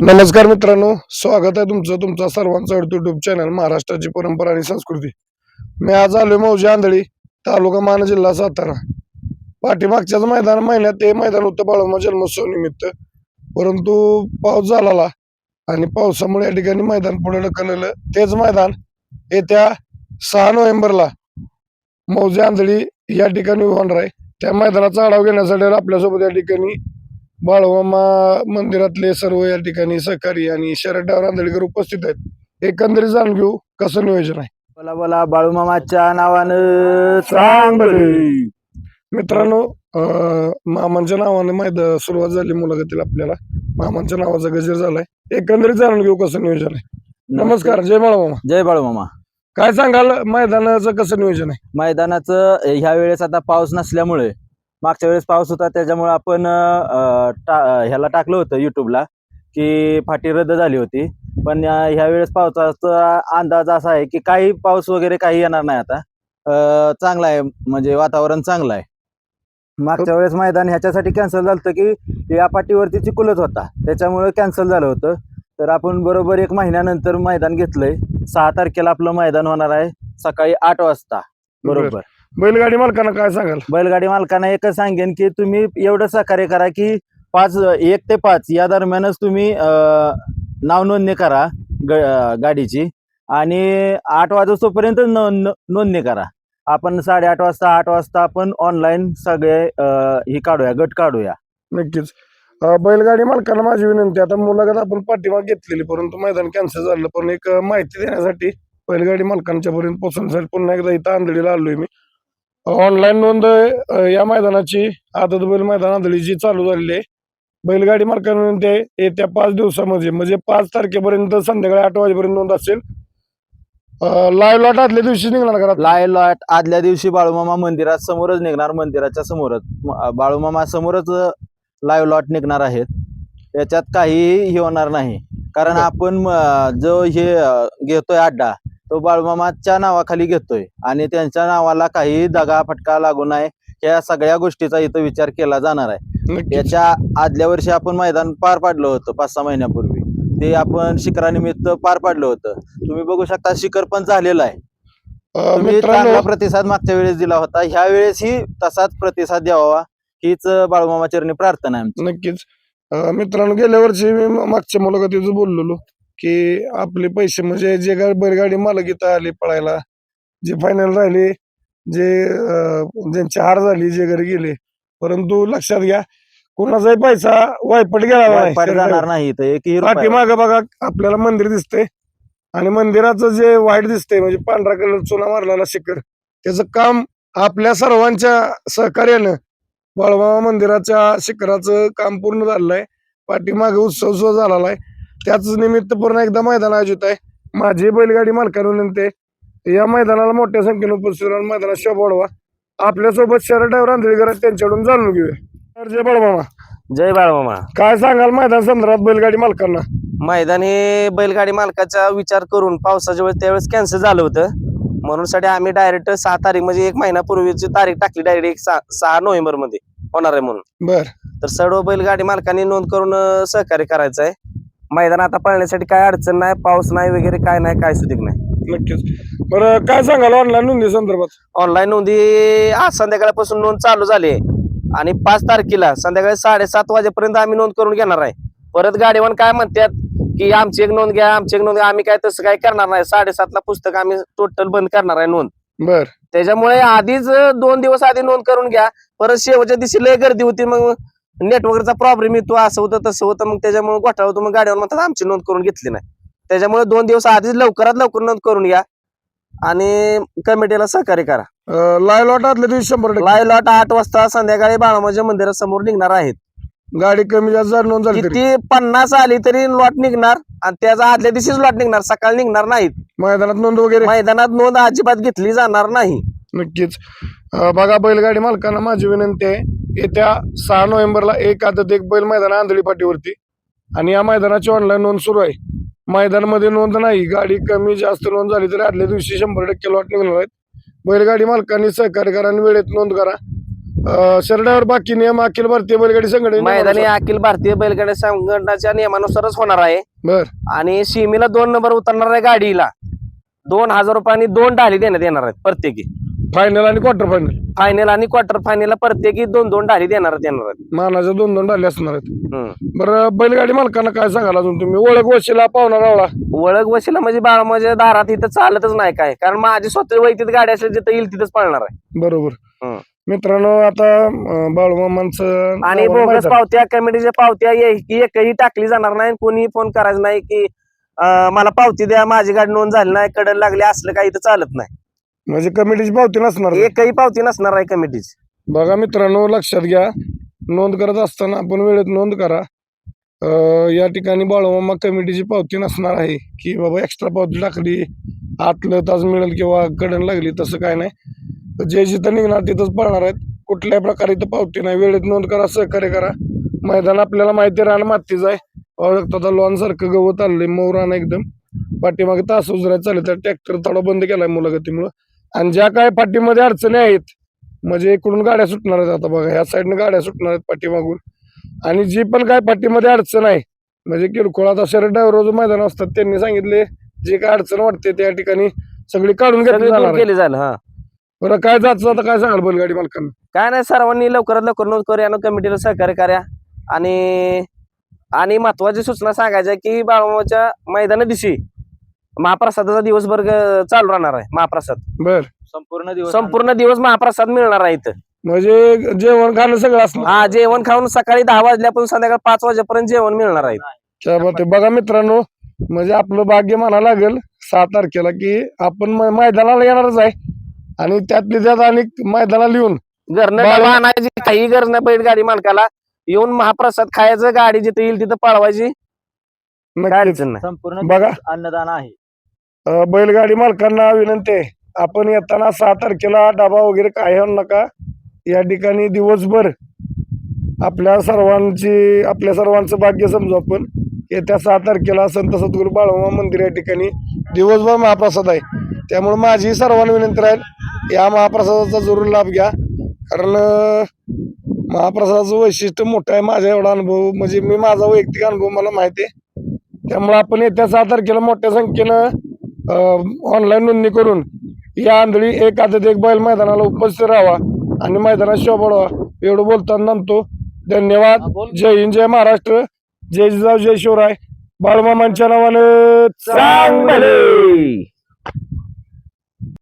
नमस्कार मित्रांनो स्वागत आहे तुमचं तुमचा सर्वांचं युट्यूब चॅनल महाराष्ट्राची परंपरा आणि संस्कृती. मी आज आलोय मौजी आंधळी तालुका मान जिल्हा सातारा. पाठीमागच्याच मैदान महिन्यात ते मैदान होतं बाळोमा जन्मोत्सव निमित्त. परंतु पाऊस झालेला आणि पावसामुळे या ठिकाणी मैदान पुढे ढकललेलं तेच मैदान येत्या सहा नोव्हेंबरला मौजे आंधळी या ठिकाणी होणार आहे. त्या मैदानाचा आढावा घेण्यासाठी आपल्यासोबत या ठिकाणी बाळवामा मंदिरातले सर्व या ठिकाणी सहकारी आणि शरद डावर आंधळीकर उपस्थित आहेत. एकंदरीत जाणून घेऊ कसं नियोजन आहे. बोला बोला बाळूमामाच्या नावानं सांग बरे. मित्रांनो अं, मामांच्या नावाने माहीत सुरुवात झाली मुलाखतीला आपल्याला. मामांच्या नावाचा गजर झालाय. एकंदरीत जाणून घेऊ कसं नियोजन आहे. नमस्कार जय बाळमामा. जय बाळूमामा. काय सांगाल मैदानाचं कसं नियोजन आहे? मैदानाचं ह्या वेळेस आता पाऊस नसल्यामुळे मागच्या वेळेस पाऊस होता त्याच्यामुळे आपण टा- ह्याला टाकलं होतं युट्यूबला की फाटी रद्द झाली होती. पण ह्या वेळेस पावसाचा अंदाज असा आहे की काही पाऊस वगैरे काही येणार नाही आता. चांगला आहे म्हणजे वातावरण चांगलं आहे. मागच्या वेळेस मैदान ह्याच्यासाठी कॅन्सल झालं होतं की या पाटीवरती चिकुलत होता. त्याच्यामुळे कॅन्सल झालं होतं. तर आपण बरोबर एक महिन्यानंतर मैदान घेतलंय. सहा तारखेला आपलं मैदान होणार आहे सकाळी आठ वाजता. बरोबर. बैलगाडी मालकांना काय सांगाल? बैलगाडी मालकांना एकच सांगेन की तुम्ही एवढं सहकार्य करा की पाच एक ते पाच या दरम्यानच तुम्ही नाव नोंदणी करा गाडीची. आणि आठ नो- नोंदणी करा. आपण साडेआठ वाजता आठ वाजता आपण ऑनलाईन सगळे ही काढूया गट काढूया. नक्कीच. बैलगाडी मालकांना माझी विनंती. आता मुलाखत आपण पाठीमाग घेतलेली परंतु मैदान कॅन्सल झालं. पण एक माहिती देण्यासाठी बैलगाडी मालकांच्या पर्यंत पोहोचण्यासाठी पुन्हा एकदा इथं आंधळीला आलोय मी. ऑनलाईन नोंद या मैदानाची आदत बैल मैदान आंधळीची चालू झालेली आहे. बैलगाडी विनंती आहे येत्या पाच दिवसामध्ये म्हणजे पाच तारखेपर्यंत संध्याकाळी आठ वाजेपर्यंत नोंद असेल. लाईव्ह लॉट आदल्या दिवशी निघणार घरात लाय लॉट आदल्या दिवशी बाळूमामा मंदिरात समोरच निघणार मंदिराच्या समोरच. बाळूमामा समोरच लाईव्ह लॉट निघणार आहेत. त्याच्यात काहीही हे होणार नाही. कारण. आपण जो हे घेतोय अड्डा तो बाळूमामाच्या नावाखाली घेतोय. आणि त्यांच्या नावाला काही दगा फटका लागू नये या सगळ्या गोष्टीचा इथं विचार केला जाणार आहे. याच्या आदल्या वर्षी आपण मैदान पार पाडलं होतं पाच सहा महिन्यापूर्वी. ते आपण शिखरानिमित्त पार पाडलं होतं. तुम्ही बघू शकता शिखर पण झालेलं आहे. तुम्ही चांगला प्रतिसाद मागच्या वेळेस दिला होता. ह्या वेळेसही तसाच प्रतिसाद द्यावा. हीच बाळूमामा चरणी प्रार्थना आहे. नक्कीच. मित्रांनो गेल्या वर्षी मागच्या मुलाखतीचं बोललेलो. की आपले पैसे म्हणजे जे बैलगाडी मालक इथं आले पळायला जे फायनल राहिले जे ज्यांची हार झाली जे घरी गेले. परंतु लक्षात घ्या कोणाचाही पैसा वायपट गेला नाही. पाठीमाग बघा आपल्याला मंदिर दिसतंय. आणि मंदिराचं जे वाईट दिसतंय म्हणजे पांढरा कलर चुना मारलेला शिखर त्याचं काम आपल्या सर्वांच्या सहकार्यानं बाळमामा मंदिराच्या शिखराचं काम पूर्ण झालेलं आहे. पाठीमागे उत्सव सुद्धा झालेला आहे. त्याच निमित्त पूर्ण एकदा मैदान आयोजित आहे. माझी बैलगाडी मालकांना विनंती आहे, या मैदानाला मोठ्या संख्येने उपस्थित राहून मैदानात शोभा वाढवा. आपल्यासोबत शरद ड्रायव्हर आंधळीकर त्यांच्याकडून जाणून घेऊया. जय बाळमामा. जय बाळमामा. काय सांगाल मैदान संदर्भात बैलगाडी मालकांना? मैदान हे बैलगाडी मालकाचा विचार करून पावसाच्या वेळेस त्यावेळेस कॅन्सल झालं होतं. म्हणून साठी आम्ही डायरेक्ट सहा तारीख म्हणजे एक महिन्यापूर्वीची तारीख टाकली डायरेक्ट एक सहा सहा नोव्हेंबरमध्ये होणार आहे म्हणून. बर. तर सर्व बैलगाडी मालकांनी नोंद करून सहकार्य करायचं आहे. मैदान आता पळण्यासाठी काय अडचण नाही पाऊस नाही वगैरे काय नाही काय सुधीक नाही. नक्कीच. बरं काय सांगाल ऑनलाईन नोंदी संदर्भात? ऑनलाईन नोंदी आज संध्याकाळपासून नोंद चालू झाली. आहे आणि पाच तारखेला संध्याकाळी साडेसात वाजेपर्यंत आम्ही नोंद करून घेणार आहे. परत गाडीवान काय म्हणतात की आमची एक नोंद घ्या आमची एक नोंद घ्या आम्ही काय तसं काय करणार नाही. साडेसातला पुस्तक आम्ही टोटल बंद करणार आहे नोंद. बर. त्याच्यामुळे आधीच दोन दिवस आधी नोंद करून घ्या. परत शेवटच्या दिवशी लय गर्दी होती मग नेटवर्कचा प्रॉब्लेम येतो असं होतं तसं होतं मग त्याच्यामुळे घोटाळा होतो मग गाडीवर म्हणतात आमची नोंद करून घेतली नाही. त्याच्यामुळे दोन दिवस आधीच लवकरात लवकर नोंद करून घ्या आणि कमिटीला सहकार्य करा. लाईव्ह लॉट आदल्या दिवशी शंभर टक्के. लाईव्ह लॉट आठ वाजता संध्याकाळी बाळामाच्या मंदिरासमोर निघणार आहेत. गाडी कमी जास्त नोंद झाली किती पन्नास आली तरी लॉट निघणार आणि त्याचा आदल्या दिवशीच लॉट निघणार सकाळी निघणार नाहीत. मैदानात नोंद वगैरे? मैदानात नोंद अजिबात घेतली जाणार नाही. नक्कीच. बघा बैलगाडी मालकांना माझी विनंती आहे येत्या सहा नोव्हेंबरला एक आदत एक बैल मैदान आंधळी पाटीवरती आणि या मैदानाची ऑनलाईन नोंद सुरू आहे. मैदानामध्ये नोंद नाही गाडी कमी जास्त नोंद झाली तरी आदल्या दिवशी शंभर टक्के लॉट निघणार आहेत. बैलगाडी मालकांनी सहकार्य करा आणि वेळेत नोंद करा. शरडावर बाकी नियम अखिल भारतीय बैलगाडी संघटने मैदानी अखिल भारतीय बैलगाडी संघटनाच्या नियमानुसारच होणार आहे. बर. आणि सीमेला दोन नंबर उतरणार आहे गाडीला. दोन हजार रुपयांनी दोन ढाली देण्यात येणार आहेत प्रत्येकी. फायनल आणि क्वार्टर फायनल फायनल आणि क्वार्टर फायनलला प्रत्येकी दोन दोन ढाली देणार येणार आहेत मानाच्या दोन दोन डाले असणार आहेत. हम्म. बरं बैलगाडी मालकांना काय सांगाल अजून तुम्ही? ओळख वशिला पाहुणा रावळा. ओळख वशिला म्हणजे बाळ माझ्या दारात इथं चालतच नाही काय. कारण माझी स्वतः वैयक्तिक गाडी असेल जिथं येईल तिथंच पळणार आहे. बरोबर. हं. मित्रांनो आता अं, बाळूमामांचं आणि बोगस. पावत्या कमिटीच्या पावत्या एक- एकही टाकली जाणार नाही कोणी फोन करायचं नाही की अं, मला पावती द्या माझी गाडी नोंद झाली नाही कडन लागली असलं काही इथं चालत नाही. म्हणजे कमिटीची पावती नसणार एकही पावती नसणार आहे कमिटीची बघा मित्रांनो लक्षात घ्या. नोंद करत असताना आपण वेळेत नोंद करा. अं, या ठिकाणी बाळूमामा कमिटीची पावती नसणार आहे. की बाबा एक्स्ट्रा पावती टाकली आतलं तास मिळेल किंवा कडन लागली तसं काय नाही. जे जिथं निघणार तिथंच पळणार आहेत. कुठल्याही प्रकारे इथं पावती नाही. वेळेत नोंद करा सहकार्य करा. मैदान आपल्याला माहिती रान मातीचं आहे. आता लॉन सारखं गवत आलंय मौरान एकदम. पाठीमागे तास उजरायला चालले तर ट्रॅक्टर थोडा बंद केलाय मुलाखतीमुळं. आणि ज्या काय पाठीमध्ये अडचणी आहेत म्हणजे इकडून गाड्या सुटणार आहेत आता बघा ह्या साईडनं गाड्या सुटणार आहेत पाठीमागून. आणि जी पण काय पाठीमध्ये अडचण आहे म्हणजे किरकोळ आता शरद ड्रायव्हर जो मैदान असतात त्यांनी सांगितले जे काय अडचण वाटते त्या ठिकाणी सगळी काढून घेतली जाणार हा. बरं काय जायचं आता काय सांगाल बैलगाडी मालकांना? काय नाही सर्वांनी लवकरात लवकर नोंद करूया कमिटीला सहकार्य करा आणि आणि महत्वाची सूचना सांगायच्या की बाळमाच्या मैदाना दिवशी महाप्रसादाचा दिवसभर ग- चालू राहणार आहे महाप्रसाद. बर. संपूर्ण दिवस संपूर्ण दिवस महाप्रसाद मिळणार आहे इथं. म्हणजे जेवण खाणं सगळं असणार हा जेवण खाऊन सकाळी दहा वाजल्यापासून संध्याकाळी पाच वाजेपर्यंत जेवण मिळणार आहे. त्या बाबतीत बघा मित्रांनो म्हणजे आपलं भाग्य म्हणा लागेल सहा तारखेला की आपण म- मैदानाला येणारच आहे. आणि त्यातली त्यात आणि मैदानाला लिहून घरनं बाळ- डबा आणायची काही गरज नाही बैलगाडी मालकाला येऊन महाप्रसाद खायचं गाडी जिथे येईल तिथं पळवायची. काय नक्कीच. अडचण नाही. संपूर्ण बघा. दिवस अन्नदान आहे. बैलगाडी मालकांना विनंती आहे. आपण येताना सहा तारखेला डबा वगैरे काय आणू नका. या ठिकाणी दिवसभर आपल्या सर्वांची आपल्या सर्वांचं भाग्य समजू आपण. येत्या सहा तारखेला संत सद्गुरू बाळोमा मंदिर या ठिकाणी दिवसभर महाप्रसाद आहे. त्यामुळे माझी सर्वांना विनंती राहील या महाप्रसादाचा जरूर लाभ घ्या. कारण महाप्रसादाचं वैशिष्ट्य मोठं आहे. माझा एवढा अनुभव म्हणजे मी माझा वैयक्तिक अनुभव मला माहिती आहे. त्यामुळे आपण येत्या सहा तारखेला मोठ्या संख्येनं ऑनलाईन नोंदणी करून या आंधळी एक आदत एक बैल मैदानाला उपस्थित राहावा आणि मैदानात शोभा वाढवा. एवढं बोलताना नमतो धन्यवाद. जय हिंद जय महाराष्ट्र. जय जिजाऊ जय शिवराय. बाळमामांच्या नावानं चांगले.